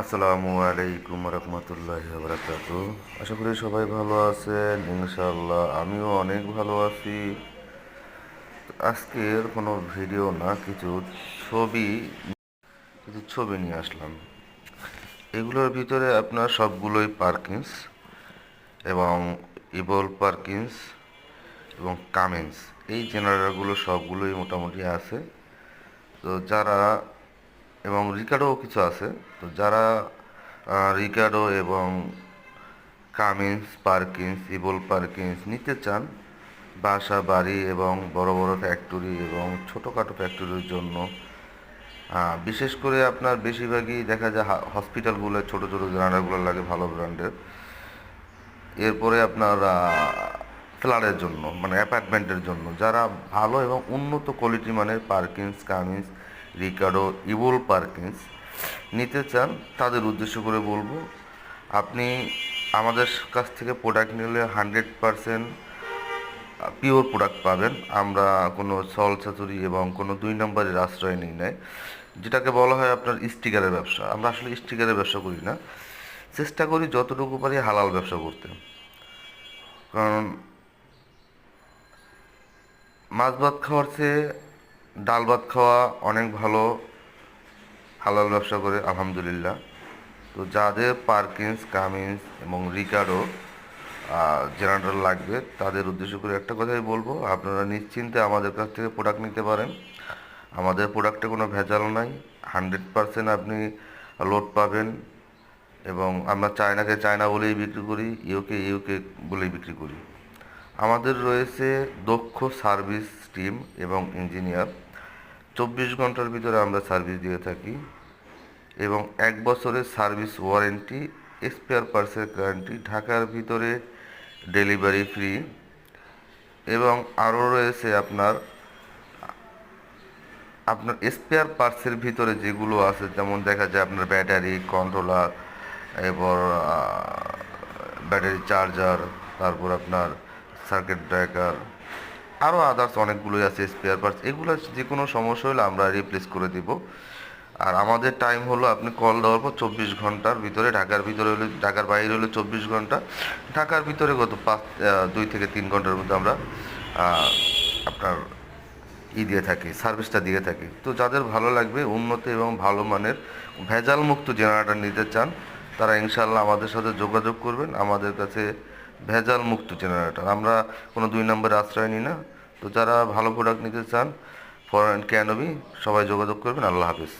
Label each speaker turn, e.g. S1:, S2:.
S1: আসসালামু আলাইকুম রহমতুল্লাহ বারাকাতু আশা করি সবাই ভালো আছেন ইনশাল্লাহ আমিও অনেক ভালো আছি। আজকের কোনো ভিডিও না, কিছু ছবি কিছু ছবি নিয়ে আসলাম। এগুলোর ভিতরে আপনার সবগুলোই পার্কিংস এবং ইবল পার্কিংস এবং কামেন্স। এই জেনারেলগুলো সবগুলোই মোটামুটি আছে। তো যারা এবং রিকার্ডোও কিছু আছে। তো যারা রিকার্ডো এবং কামিন্স, পার্কিন্স, ইবল পার্কিন্স নিতে চান, বাসা, বাড়ি এবং বড় বড় ফ্যাক্টরি এবং ছোটোখাটো ফ্যাক্টরির জন্য বিশেষ করে আপনার বেশিরভাগই দেখা যায় হসপিটালগুলো, ছোটো ছোটো গ্রান্ডারগুলো লাগে ভালো ব্র্যান্ডের। এরপরে আপনার ফ্ল্যাটের জন্য মানে অ্যাপার্টমেন্টের জন্য, যারা ভালো এবং উন্নত কোয়ালিটি মানের পার্কিংস কামিন্স রিকার্ডো ইবল পার্কিংস নিতে চান, তাদের উদ্দেশ্য করে বলব, আপনি আমাদের কাছ থেকে প্রোডাক্ট নিলে হান্ড্রেড পারসেন্ট পিওর প্রোডাক্ট পাবেন। আমরা কোনো সল চাতুরি এবং কোনো দুই নম্বরের আশ্রয় নিই নাই। যেটাকে বলা হয় আপনার স্টিকারের ব্যবসা। আমরা আসলে স্টিকারের ব্যবসা করি না। চেষ্টা করি যতটুকু পারি হালাল ব্যবসা করতে। কারণ মাছ ভাত খাওয়ার চেয়ে ডাল ভাত খাওয়া অনেক ভালো। হালাল ব্যবসা করে, আলহামদুলিল্লাহ। তো যাদের পার্কিংস কামিন্স এবং রিকার্ডো জেনারেটর লাগবে, তাদের উদ্দেশ্য করে একটা কথাই বলব, আপনারা নিশ্চিন্তে আমাদের কাছ থেকে প্রোডাক্ট নিতে পারেন। আমাদের প্রোডাক্টে কোনো ভেজাল নাই। হান্ড্রেড পারসেন্ট আপনি লোড পাবেন এবং আমরা চায়নাকে চায়না বলেই বিক্রি করি ইউকে ইউকে বলেই বিক্রি করি। আমাদের রয়েছে দক্ষ সার্ভিস টিম এবং ইঞ্জিনিয়ার। চব্বিশ ঘণ্টার ভিতরে আমরা সার্ভিস দিয়ে থাকি এবং এক বছরের সার্ভিস ওয়ারেন্টি, স্পেয়ার পার্টসের গ্যারান্টি, ঢাকার ভিতরে ডেলিভারি ফ্রি এবং আরও রয়েছে আপনার আপনার স্পেয়ার পার্টসের ভিতরে যেগুলো আছে, যেমন দেখা যায় আপনার ব্যাটারি, কন্ট্রোলার, এরপর ব্যাটারি চার্জার, তারপর আপনার সার্কিট ব্রেকার আরও আদার্স অনেকগুলোই আছে স্পেয়ার পার্টস এগুলো যে কোনো সমস্যা হলে আমরা রিপ্লেস করে দিব। আর আমাদের টাইম হলো আপনি কল দেওয়ার পর চব্বিশ ঘণ্টার ভিতরে, ঢাকার ভিতরে হলে, ঢাকার বাইরে হলে চব্বিশ ঘণ্টা, ঢাকার ভিতরে গত পাঁচ দুই থেকে তিন ঘণ্টার মধ্যে আমরা আপনার ই দিয়ে থাকি সার্ভিসটা দিয়ে থাকি। তো যাদের ভালো লাগবে, উন্নত এবং ভালো মানের, ভেজাল মুক্ত জেনারেটর নিতে চান, তারা ইনশাল্লাহ আমাদের সাথে যোগাযোগ করবেন। আমাদের কাছে ভেজাল মুক্ত জেনারেটর আমরা কোনো দুই নম্বরে আশ্রয় নিই না। তো যারা ভালো প্রোডাক্ট নিতে চান ফরেন ক্যানবি সবাই যোগাযোগ করবেন। আল্লাহ হাফিজ।